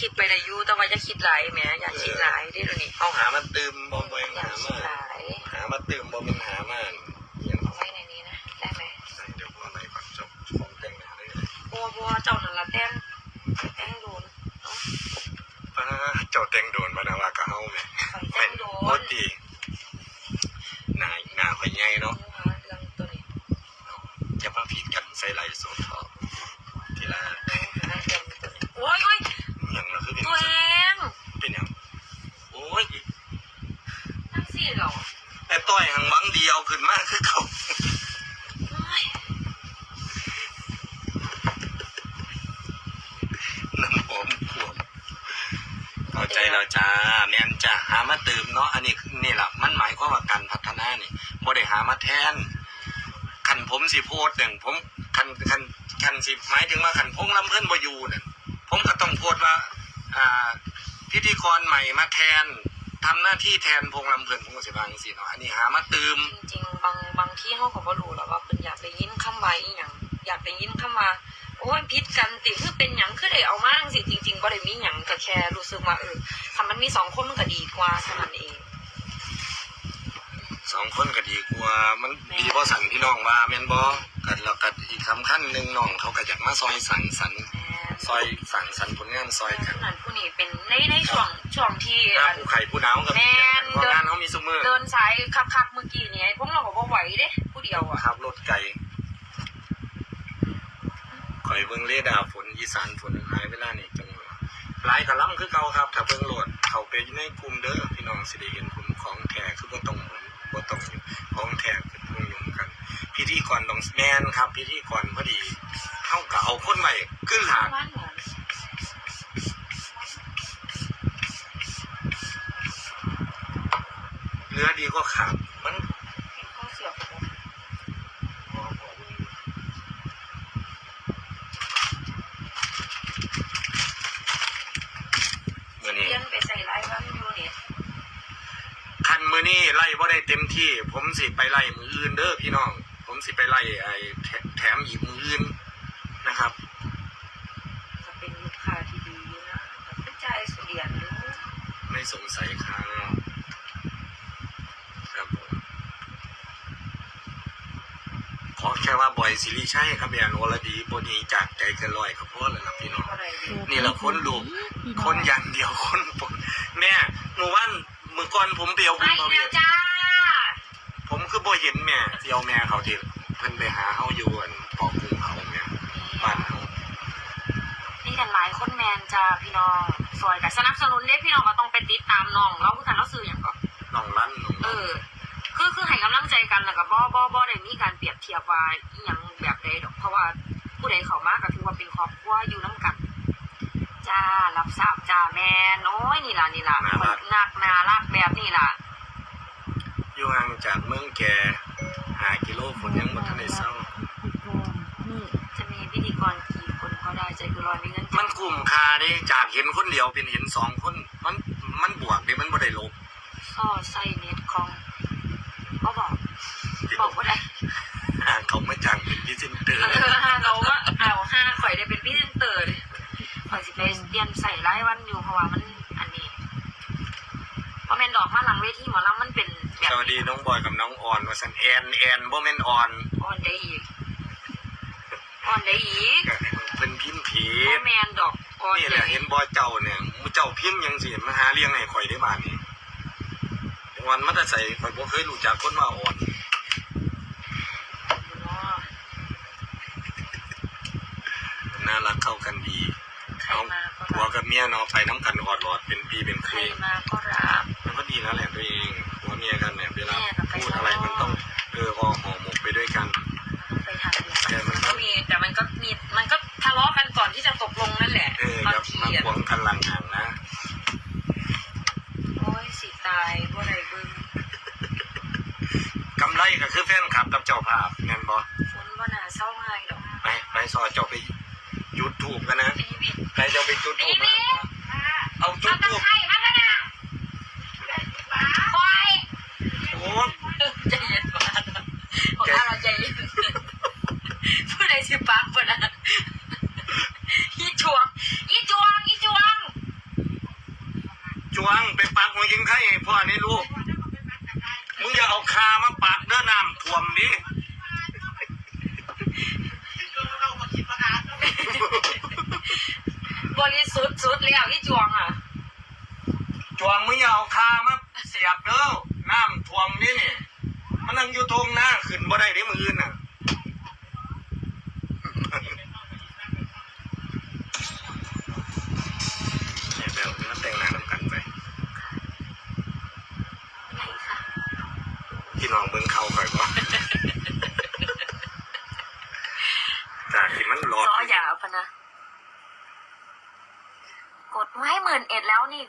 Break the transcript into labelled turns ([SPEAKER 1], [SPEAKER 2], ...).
[SPEAKER 1] คิดไปได้อยู่แต่ว่าอย่าคิดหลายแหมอย่าคิดหลายเด้อเดี๋ยวนี้
[SPEAKER 2] เอาหามาตืมบ่บ่
[SPEAKER 1] อ
[SPEAKER 2] หา
[SPEAKER 1] ย่าคิด
[SPEAKER 2] มา
[SPEAKER 1] หลาย
[SPEAKER 2] หามาตืมบ่เป็นหามาอย่าง
[SPEAKER 1] เอาไว้ในนี้นะได้ไหม
[SPEAKER 2] ใส่เดี๋ยวว่าอะไรก่อนจบของแต่งหน้าเลย
[SPEAKER 1] บัวบัวเจ้านั่นละแต้มแต้มโดนเนาะ
[SPEAKER 2] ป้าเจ้าแต่งโดนมานะว่าก็เฮาแหม่
[SPEAKER 1] ข่อย
[SPEAKER 2] เป็
[SPEAKER 1] แต้
[SPEAKER 2] น
[SPEAKER 1] มโด
[SPEAKER 2] โค
[SPEAKER 1] น
[SPEAKER 2] ตรดีหน้าหน้าข่อยใหญ่เนาะ
[SPEAKER 1] หาเรื่องตัวนี้
[SPEAKER 2] จะมาผิดกันใส่ไหลโซทอทีละ
[SPEAKER 1] หาเรื่องตัวนี้โอ้ยโอ้ย
[SPEAKER 2] อย่างเราคือเป็น
[SPEAKER 1] ตัวเอง
[SPEAKER 2] เป็นอย่างโอ้ย
[SPEAKER 1] ทั้งสี่เหรอ
[SPEAKER 2] แต่ต้อยหังหวังเดียวขึ้นมากคือเขา
[SPEAKER 1] โอ้ย
[SPEAKER 2] น้ำหอมขวมเข้าใจ แล้วจ้าแม่นจ้าหามาเติมเนาะอันนี้นี่แหละมันหมายความว่าการพัฒนานี่บ่ได้หามาแทนคันผมสิโพดหนึ่งผมคันคันคันสิหมายถึงว่าคันพงลำเพิ่นบ่อยู่เนี่ยผมก็ต้องโพดว่าอ่าพิธีกรใหม่มาแทนทำหน้าที่แทนพงลำเพิ่นผมก็สิบาจังสิเนาะอันนี้หามาเติม
[SPEAKER 1] จริงๆบางบางที่เขาก็บ่รู้หรอกว่าเป็นอยากได้ยินคำว่าอีหยังอยากได้ยินคำว่าโอ้ยพิษกันติคือเป็นหยังคือได้เอามาจังสิจริง บ่ได้มีหยังก็แค่รู้สึกว่าเออถ้ามันมีสองคนมันก็ดีกว่าเท่านั้นเอง
[SPEAKER 2] สองคนก็ดีกว่ามันดีบ่สั่นพี่น้องว่าแม่นบ่กันแล้วก็อีกคำขั้นหนึ่งน้องเขาก็อยากมาซอยสั่งสรรค์
[SPEAKER 1] แม่น
[SPEAKER 2] ซอยสั่งสรรค์ผลงานซอยกัน
[SPEAKER 1] ผู้นั้นผู้นี้เป็นในในช่วงช่วงที่
[SPEAKER 2] ถ้า
[SPEAKER 1] อัน
[SPEAKER 2] ผู้ไข่ผู้หนาวก็มีกันเพราะงานเขามีซุมือ
[SPEAKER 1] เดินสายคักๆเมื่อกี้นี่ไอ้พวกเราก็บ่ไหวเด้ผู้เดียวอะ
[SPEAKER 2] ขับรถไกลข่อยเบิ่งเรดาร์ฝนอีสานฝนหายเวลานี่จัง หลายกะล้ำคือเก่าครับ ถ้าเบิ่งโหลด เขาไปในกลุ่มเด้อพี่น้องสิได้เห็นผมของแท้คือบ่ต้องหมุนบ่ต้องของแท้คือพวกหนุ่มกัน พิธีกรต้องแมนครับ พิธีกรพอดีเฮาก็เอาคนใหม่ขึ้นหาก
[SPEAKER 1] บ้านเน
[SPEAKER 2] เนื้อดีก็ขาดมัน
[SPEAKER 1] ข้อเสียบของ
[SPEAKER 2] มื้อนี้
[SPEAKER 1] เลี้ยงไปใส่หลายวันอยู่นี่
[SPEAKER 2] คั นมื้อนี้ไล่บ่ได้เต็มที่ ผมสิไปไล่มืออื่นเด้อพี่น้อง ผมสิไปไล่ไอ้แถแถมอีกมืออื่นนะครับ
[SPEAKER 1] จะเป็นลูกค้าที่ดีนะกระจายเสียง
[SPEAKER 2] ไม่สงสัยครับครับผมขอแค่ว่าบอยซิริใช่ครับแอนวรดีบดีจากใจเกันลอยครับพ่อเลยนะพี่น้อง
[SPEAKER 1] อะไรดี
[SPEAKER 2] นี่แหละคนลูกคนอย่างเดียวคนปกแม่หนูว่า มือก่อนผมเปียวบุ
[SPEAKER 1] ไม่
[SPEAKER 2] ญมาเวี
[SPEAKER 1] แล้
[SPEAKER 2] ยว
[SPEAKER 1] จ้า
[SPEAKER 2] ผมคือบ่เห็นแม่เจียวแม่เขาที่เพิ่นไปหาเฮาอยู่อันปอกกุ้งเขาแม่บ้านเฮา
[SPEAKER 1] นี่กันหลายคนแมนจ้าพี่น้องสวยกับสนับสนุนเด้พี่น้องก็ต้องไปติดตามน้องเราคือกันเราซื้ออย่างก่อน
[SPEAKER 2] น้องลั่นน้อง
[SPEAKER 1] เออ คือคือให้กำลังใจกันแล้วก็บ่บ่บ่ได้มีการเปรียบเทียบว่าอหยังแบบใดดอกเพราะว่าผู้ใดเข้ามาก็ถือว่าเป็นครอบครัวอยู่น้กัน จ้ารับทราบจ้าแม่น้อยนี่ล่ะนี่ล่ะคนนักนารักแบบนี้ล่ะ
[SPEAKER 2] อยู่ห่างจากเมืองแก่5กิโลฝนยังบ่ทันได้เศร้า
[SPEAKER 1] จะมีพิธีกรกี่คนก็ได้ใจคือรอยมีเงิน
[SPEAKER 2] มันคุ้มค่าเด้จากเห็นคนเดียวเป็นเห็นสองคน มันมันบวกเด้มันบ่ได้ลบ
[SPEAKER 1] ซ่อไส้เน็ตของก็บอกบอกว่าได้
[SPEAKER 2] เรี
[SPEAKER 1] ยนใส่ไล่วันอยู่เพราะว่ามันอันนี้เพราะแมนดอกมาหลังเวทีหมอลำมันเป็นแบบ
[SPEAKER 2] สวัสดีน้องบอยกับน้องออนว่าซั่นแอนแอนบ่แม่นออน
[SPEAKER 1] อ่อนได้อีกอ่อนได้อีก
[SPEAKER 2] ก็เพิ่นพิมพ์ผิ
[SPEAKER 1] เพ
[SPEAKER 2] ด
[SPEAKER 1] ราะแมนดอกอ่อน
[SPEAKER 2] นี่แหละเห็นบอยเจ้าเนี่ยมูเจ้าพิมพ์ยังสิมาหาเลี้ยงให้ข่อยได้บาดนี้วันมันจะใส่ข่อยบ่เคยรู้จักคนว่าอ่อนน่ารักเข้ากันดี
[SPEAKER 1] ใคร
[SPEAKER 2] เอา
[SPEAKER 1] มาก็
[SPEAKER 2] ผัว
[SPEAKER 1] รัก
[SPEAKER 2] กับเมียเนาะไปน้ำกันออดหลอดเป็นปีเป็น
[SPEAKER 1] ใค
[SPEAKER 2] เค
[SPEAKER 1] ร
[SPEAKER 2] ย
[SPEAKER 1] มาก็รัก
[SPEAKER 2] มันก็ดีแล้วแหละตัวเองผัวเมียกันเนี่ยเวลา
[SPEAKER 1] แม่กับไป
[SPEAKER 2] พูดอะไรมันต้องเออออกห่อหมกไปด้วยกัน
[SPEAKER 1] ไปทางอื่นมันก็มีแต่มันก็มีมันก็ทะเลาะกันก่อนที่จะตกลงนั่นแหละ
[SPEAKER 2] เออบาองย่า
[SPEAKER 1] ที
[SPEAKER 2] มา
[SPEAKER 1] อะ
[SPEAKER 2] หวงกันหลังห่างนะ
[SPEAKER 1] โอ้ยสิตายบ่ได้เบิ่ง
[SPEAKER 2] กำไรก็คือแฟนคลับกับเจ้าภาพแม่นบ่
[SPEAKER 1] ฝนบ่น่าเศร้าง่ายดอก
[SPEAKER 2] ไปไปสอนเจ้าไปจุด ถูกกันนะ ใครจะไปจุดถูก
[SPEAKER 1] บิ
[SPEAKER 2] นะ
[SPEAKER 1] ได้
[SPEAKER 2] เดี๋ยมืออื่นน่ะพี่น้องเบิ้งเขาก่อยบ่จากที่มันหอด
[SPEAKER 1] ก็อย่าพนะ กดไม้หมื่นเอ็ดแล้วนี่